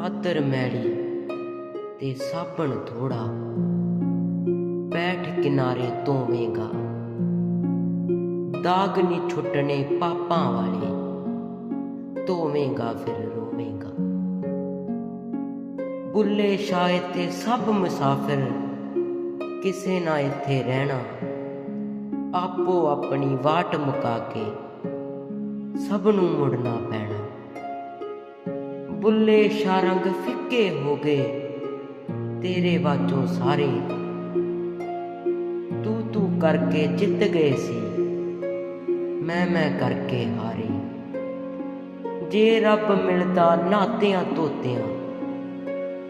ਚਾਦਰ ਮੈਲੀ ਤੇ ਸਾਬਣ ਥੋੜਾ। ਬੈਠ ਕਿਨਾਰੇ ਧੋਵੇਂਗਾ ਦਾਗ ਨੀ ਛੁੱਟਣੇ ਪਾਪਾਂ ਵਾਲੇ। ਧੋਵੇਂਗਾ ਫਿਰ ਰੋਵੇਂਗਾ ਬੁੱਲੇ ਸ਼ਾਇਦ ਤੇ ਸਭ ਮੁਸਾਫਿਰ। ਕਿਸੇ ਨਾ ਇੱਥੇ ਰਹਿਣਾ। ਆਪੋ ਆਪਣੀ ਵਾਟ ਮੁਕਾ ਕੇ ਸਭ ਨੂੰ ਮੁੜਨਾ ਪੈਣਾ। ਬੁੱਲੇ ਸ਼ਾਰੰਗ ਫਿੱਕੇ ਹੋ ਗਏ। ਤੇਰੇ ਬਾਝੋਂ ਸਾਰੇ ਤੂੰ ਤੂੰ ਕਰਕੇ ਜਿੱਤ ਗਏ ਸੀ। ਮੈਂ ਮੈਂ ਕਰਕੇ ਹਾਰੇ। ਜੇ ਰੱਬ ਮਿਲਦਾ ਨਾਤਿਆਂ ਤੋਤਿਆਂ,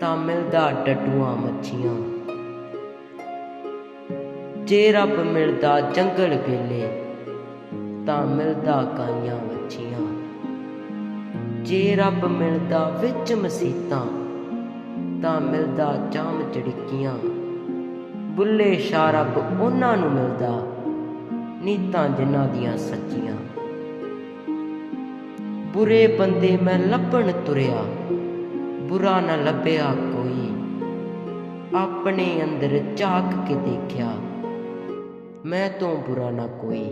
ਤਾਂ ਮਿਲਦਾ ਡੱਡੂਆਂ ਮੱਛੀਆਂ। ਜੇ ਰੱਬ ਮਿਲਦਾ ਜੰਗਲ ਵੇਲੇ, ਤਾਂ ਮਿਲਦਾ ਕਾਈਆਂ ਮੱਛੀਆਂ। ਜੇ ਰੱਬ ਮਿਲਦਾ ਵਿੱਚ ਮਸੀਤਾਂ, ਤਾਂ ਮਿਲਦਾ ਚਾਮ ਚੜਕੀਆਂ। ਬੁੱਲੇ ਸ਼ਾਹ ਰੱਬ ਉਹਨਾਂ ਨੂੰ ਮਿਲਦਾ, ਨੀਤਾਂ ਜਿਨ੍ਹਾਂ ਦੀਆਂ ਸੱਚੀਆਂ। ਬੁਰੇ ਬੰਦੇ ਮੈਂ ਲੱਭਣ ਤੁਰਿਆ, ਬੁਰਾ ਨਾ ਲੱਭਿਆ ਕੋਈ। ਆਪਣੇ ਅੰਦਰ ਝਾਕ ਕੇ ਦੇਖਿਆ, ਮੈਂ ਤੋਂ ਬੁਰਾ ਨਾ ਕੋਈ।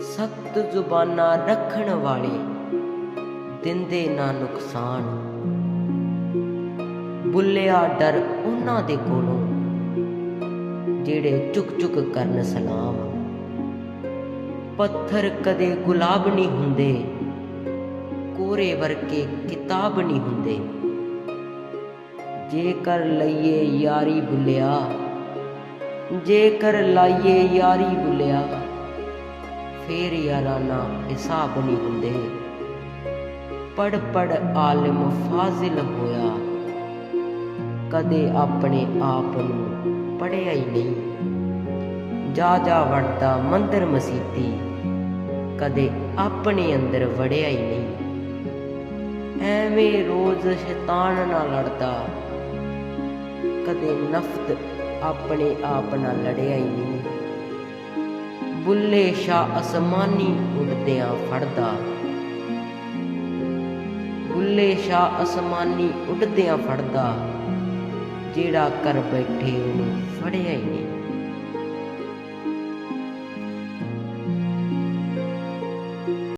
ਸਖਤ ਜ਼ੁਬਾਨਾਂ ਰੱਖਣ ਵਾਲੇ ਦਿੰਦੇ ਨਾ ਨੁਕਸਾਨ। ਬੁੱਲਿਆ ਡਰ ਉਹਨਾਂ ਦੇ ਕੋਲੋਂ, ਜਿਹੜੇ ਚੁੱਕ ਚੁੱਕ ਕਰਨ ਸਲਾਮ। ਪੱਥਰ ਕਦੇ ਗੁਲਾਬ ਨਹੀਂ ਹੁੰਦੇ, ਕੋਰੇ ਵਰਕੇ ਕਿਤਾਬ ਨਹੀਂ ਹੁੰਦੇ। ਜੇਕਰ ਲਈਏ ਯਾਰੀ ਬੁੱਲਿਆ, ਜੇਕਰ ਲਾਈਏ ਯਾਰੀ ਬੁੱਲਿਆ, ਫੇਰ ਯਾਰਾਨਾ ਹਿਸਾਬ ਨਹੀਂ ਹੁੰਦੇ। ਪੜ ਪੜ ਆਲਮ ਫਾਜ਼ਿਲ ਹੋਇਆ। ਕਦੇ ਆਪਣੇ ਆਪ ਨੂੰ ਪੜਿਆ ਹੀ ਨਹੀਂ। ਜਾ ਜਾ ਵੜਦਾ ਮੰਦਰ ਮਸੀਤੀ, ਕਦੇ ਆਪਣੇ ਅੰਦਰ ਵੜਿਆ ਹੀ ਨਹੀਂ। ਐਵੇਂ ਰੋਜ਼ ਸ਼ੈਤਾਨ ਨਾਲ ਲੜਦਾ, ਕਦੇ ਨਫਤ ਆਪਣੇ ਆਪ ਨਾਲ ਲੜਿਆ ਹੀ ਨਹੀਂ। ਬੁੱਲੇ ਸ਼ਾ ਅਸਮਾਨੀ ਉੱਡਦਿਆਂ ਫੜਦਾ ਬੁੱਲੇ ਸ਼ਾ ਅਸਮਾਨੀ ਉੱਡਦਿਆਂ ਫੜਦਾ ਜਿਹੜਾ ਕਰ ਬੈਠੇ ਉਹਨੂੰ ਫੜਿਆ ਹੀ ਨਹੀਂ।